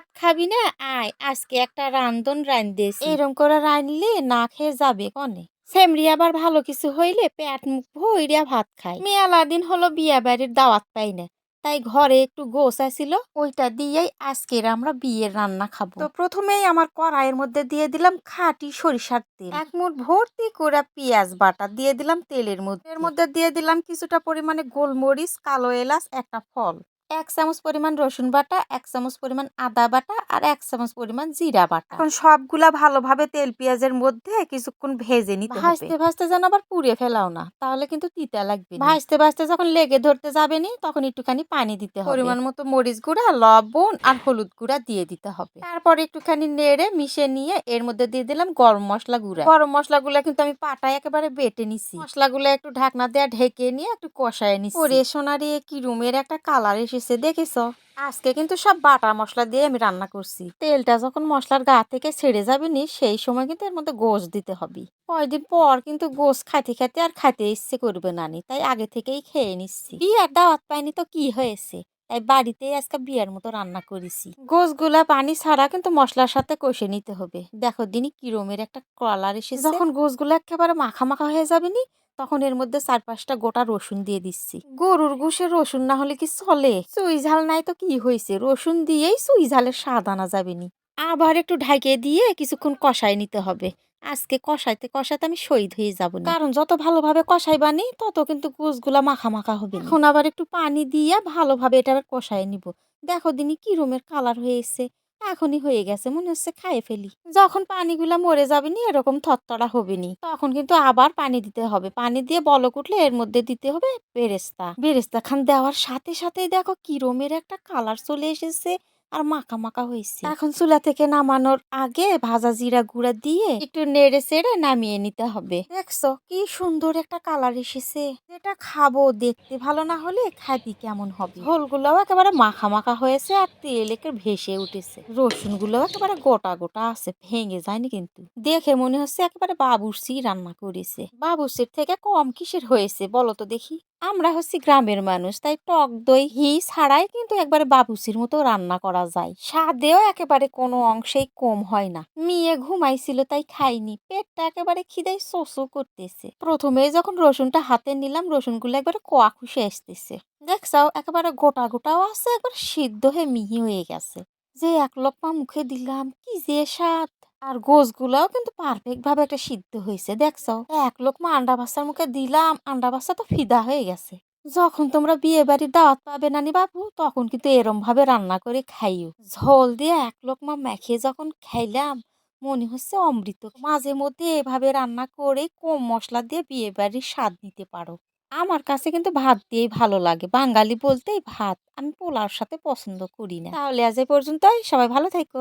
ভাত খাবি না? আয় আজকে একটা রান্ধন রান্ধেছি এরম করে রাঁধলে না খেয়ে যাবে কনে? সেমরি আবার ভালো কিছু হইলে পেট মুখ ভইরা ভাত খায়। মেলা দিন হলো বিয়া বাড়ির দাওয়াত পাই না। তাই ঘরে একটু গোস আছিল ওইটা দিয়েই আজকের আমরা বিয়ের রান্না খাব। তো প্রথমেই আমার কড়াইয়ের মধ্যে দিয়ে দিলাম খাঁটি সরিষার তেল। এক মুঠ ভর্তি করে পেঁয়াজ বাটা দিয়ে দিলাম তেলের মধ্যে। এর মধ্যে দিয়ে দিলাম কিছুটা পরিমাণে গোলমরিচ কালো এলাচ একটা ফল। এক চামচ পরিমাণ রসুন বাটা এক চামচ পরিমাণ আদা বাটা আর এক চামচ পরিমাণ জিরা বাটা। এখন সবগুলা ভালোভাবে তেল পেঁয়াজের মধ্যে কিছুক্ষণ ভেজে নিতে হবে। ভাজতে ভাজতে যেন আবার পুড়ে ফেলাও না তাহলে কিন্তু তিতা লাগবে ভাজতে ভাজতে যখন লেগে ধরতে যাবে নি তখন একটুখানি পানি দিতে হবে। পরিমাণ মতো মরিচ গুঁড়া লবণ আর হলুদ গুঁড়া দিয়ে দিতে হবে। তারপর একটুখানি নেড়ে মিশে নিয়ে এর মধ্যে দিয়ে দিলাম গরম মশলা গুঁড়া। গরম মশলা মশলাগুলো কিন্তু আমি পাটায় একেবারে বেটে নিছি। মশলাগুলো একটু ঢাকনা দেওয়া ঢেকে নিয়ে একটু কষায় নিছি। ওরে সোনারি কি রুমের একটা কালার এসেছে দেখেছ আজকে কিন্তু সব বাটা মশলা দিয়ে আমি রান্না করছি। তেলটা যখন মশলার গা থেকে ছেড়ে যাবে নি, সেই সময় কিন্তু এর মধ্যে গোশ দিতে হবে। কয়দিন পর কিন্তু গোশ খাইতে খাইতে আর খাইতে ইচ্ছে করবে না নি, তাই আগে থেকেই খেয়ে নিচ্ছি। বিয়ার দাওয়াত পাইনি তো কি হয়েছে? তাই বাড়িতেই আজকে বিয়ার মতো রান্না করেছি। গোসগুলা পানি ছাড়া কিন্তু মশলার সাথে কষে নিতে হবে। দেখো দিনই কিরমের একটা কলার এসেছে। যখন গোসগুলো একেবারে মাখা মাখা হয়ে যাবে নি তখন এর মধ্যে চার পাঁচটা গোটা রসুন দিয়ে দিচ্ছি। গরুর গোশে রসুন না হলে কি চলে? চুই ঝাল নাই তো কি হয়েছে রসুন দিয়েই চুই ঝালের স্বাদ আনা যাবে নি। আবার একটু ঢাকিয়ে দিয়ে কিছুক্ষণ কষাই নিতে হবে। আজকে কষাইতে কষাইতে আমি শহীদ হয়ে যাব। কারণ যত ভালোভাবে কষাইবানি তত কিন্তু গোসগুলা মাখা মাখা হবে। এখন আবার একটু পানি দিয়ে ভালোভাবে এটা আবার কষাই নিব। দেখো দিনই কি রুমের কালার হয়েছে। এখনই হয়ে গেছে, মনে হচ্ছে খাইয়ে ফেলি। যখন পানিগুলা মরে যাবে নি, এরকম থরথরা হবে নি। তখন কিন্তু আবার পানি দিতে হবে। পানি দিয়ে বলক উঠলে এর মধ্যে দিতে হবে বেরেস্তা। বেরেস্তা খান দেওয়ার সাথে সাথেই দেখো কিরমের একটা কালার চলে এসেছে। আর মাখা মাখা হয়েছে। এখন চুলা থেকে নামানোর আগে ভাজা জিরা গুঁড়া দিয়ে একটু নেড়ে চেড়ে নামিয়ে নিতে হবে। দেখছ কি সুন্দর একটা কালার এসেছে। এটা খাব দেখতে ভালো না হলে খাইতে কেমন হবে? ঝোলগুলোও একেবারে মাখা মাখা হয়েছে আর তেল একে ভেসে উঠেছে। রসুনগুলো একেবারে গোটা গোটা আছে, ভেঙে যায়নি কিন্তু। দেখে মনে হচ্ছে একেবারে বাবুর্চি রান্না করেছে। বাবুর্চির থেকে কম কিসের হয়েছে বলো তো দেখি। আমরা হচ্ছি গ্রামের মানুষ, তাই টক দই, ঘি ছাড়াই কিন্তু একবারে বাবুসির মতো রান্না করা যায়। স্বাদেও একেবারে কোনো অংশেই কম হয় না। মেয়ে ঘুমাইছিল তাই খাইনি। পেটটা একেবারে খিদাই শোষো করতেছে। প্রথমে যখন রসুনটা হাতে নিলাম, রসুনগুলো একবারে কোয়া খুশে আসতেছে। দেখছাও একেবারে গোটা গোটাও আছে, একবার সিদ্ধ হয়ে মিহি হয়ে গেছে। যে এক লোকমা মুখে দিলাম, কি যে স্বাদ! আর গোসগুলাও কিন্তু পারফেক্ট ভাবে একটা সিদ্ধ হয়েছে। দেখছ এক লোকমা আন্ডা বাচ্চার মুখে দিলাম, আন্ডা বাচ্চা তো ফিদা হয়ে গেছে। যখন তোমরা বিয়ে বাড়ির দাওয়াত পাবে নানি বাবু, তখন কিন্তু এরম ভাবে রান্না করে খাইও। ঝোল দিয়ে এক লোকমা মেখে যখন খাইলাম, মনে হচ্ছে অমৃত। মাঝে মধ্যে এভাবে রান্না করে কম মশলা দিয়ে বিয়ে বাড়ির স্বাদ নিতে পারো। আমার কাছে কিন্তু ভাত দিয়েই ভালো লাগে। বাঙালি বলতেই ভাত। আমি পোলাওর সাথে পছন্দ করি না। তাহলে আজ এই পর্যন্তই। সবাই ভালো থেকো।